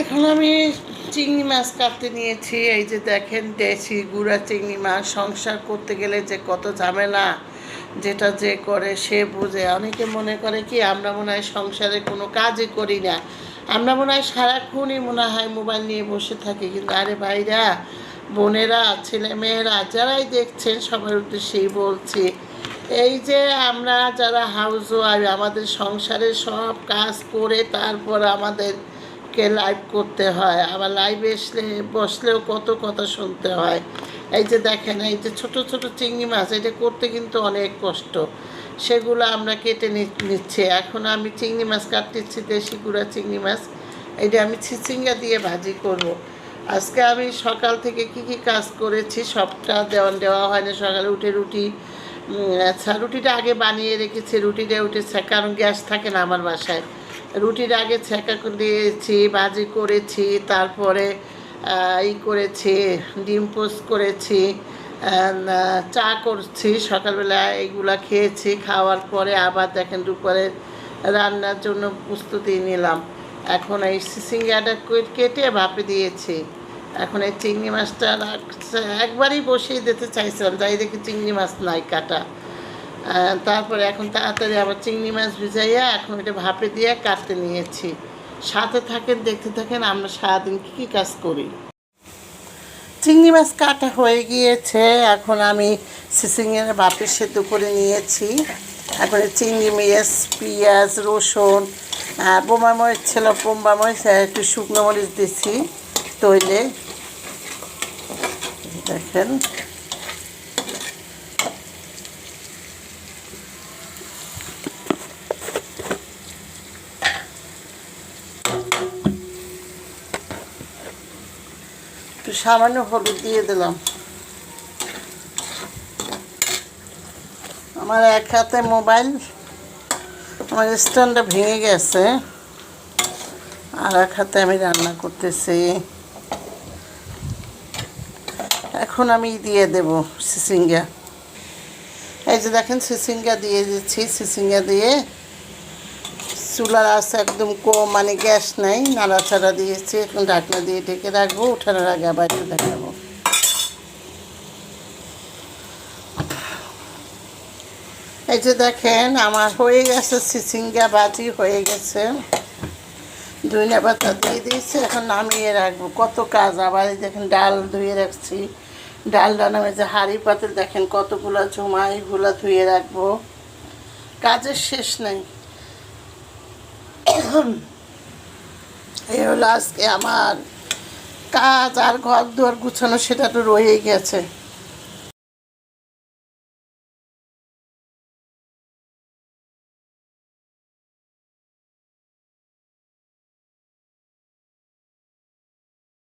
এখন আমি চিংড়ি মাছ কাটতে নিয়েছি, এই যে দেখেন দেশি গুঁড়া চিংড়ি মাছ, সংসার করতে গেলে যে কত ঝামেলা, যেটা যে করে সে বুঝে। অনেকে মনে করে কি, আমরা মনে হয় সংসারে কোনো কাজই করি না। আমরা মনে হয় সারাক্ষণই মনে হয় মোবাইল নিয়ে বসে থাকি, কিন্তু আরে ভাইরা, বোনেরা, ছেলেমেয়েরা, যারাই দেখছেন, সবার উদ্দেশ্যেই বলছি, এই যে আমরা যারা হাউস ওয়াইফ আমাদের সংসারের সব কাজ করে তারপর আমাদেরকে লাইভ করতে হয়, আবার লাইভে এসলে, বসলেও কত কথা শুনতে হয়। এই যে দেখেন, এই যে ছোট ছোট চিংড়ি মাছ, এটা করতে কিন্তু অনেক কষ্ট। সেগুলো আমরা কেটে নিচ্ছি। এখন আমি চিংড়ি মাছ কাটতেছি, দেশি গুঁড়া চিংড়ি মাছ। এটা আমি ছিচিঙ্গা দিয়ে ভাজি করব। আজকে আমি সকাল থেকে কি কি কাজ করেছি, সবটা দেওয়া দেওয়া হয় না। সকালে উঠে রুটি আচ্ছা রুটিটা আগে বানিয়ে রেখেছি, রুটিটা উঠেছে, কারণ গ্যাস থাকে না আমার বাসায়। রুটির আগে ছেঁকা দিয়েছি ভাজি করেছি, তারপরে ই করেছি, ডিম পোস্ট করেছি চা করছি, সকালবেলা এগুলা খেয়েছি, খাওয়ার পরে আবার দেখেন দুপুরে রান্নার জন্য প্রস্তুতি নিলাম। এখন এই সিঙ্গাটা কেটে ভাপে দিয়েছি। এখন এই চিংড়ি মাছটা একবারই বসিয়ে দিতে চাইছিলাম, যাই দেখি চিংড়ি মাছ নাই কাটা। তারপরে এখন তাড়াতাড়ি আবার চিংড়ি মাছ ভিজাইয়া এখন এটা ভাপে দিয়ে কাটতে নিয়েছি। সাথে থাকেন, দেখতে থাকেন, আমরা সারাদিন কী কী কাজ করি। চিংড়ি মাছ কাটা হয়ে গিয়েছে, এখন আমি সিসিংয়ের ভাপে সেদ্ধ করে নিয়েছি। এখন চিংড়ি মাছ পেঁয়াজ, রসুন বোমা মরিচ ছিল বোম্বা মরিচ একটু শুকনো মরিচ দিছি, তৈলে। দেখেন। একটু সামান্য হলুদ দিয়ে দিলাম। আমার এক হাতে মোবাইল, আমার স্ট্যান্ডটা ভেঙে গেছে। আর এক হাতে আমি রান্না করতেছি। এখন আমি দিয়ে দেব সিসিঙ্গা। এই যে দেখেন, সিসিঙ্গা দিয়ে দিচ্ছি, সিসিঙ্গা দিয়ে চুলার আছে একদম কম মানে গ্যাস নেই। নাড়াচাড়া দিয়েছি এখন ঢাকনা দিয়ে ঢেকে রাখব উঠানোর আগে আবার দেখাবো। এই যে দেখেন, আমার হয়ে গেছে, সিসিঙ্গা বাজি হয়ে গেছে। ধুইনা পাতা দিয়ে দিয়েছি, এখন নামিয়ে রাখব। কত কাজ, আবার দেখেন ডাল ধুয়ে রাখছি। ডাল নামে যে হাঁড়ি পাতিল, দেখেন কতগুলো জমা এগুলো ধুয়ে রাখব। কাজের শেষ নেই। এই হলো আজকে আমার কাজ আর ঘর দুয়ার গুছানো সেটা তো রয়েই গেছে।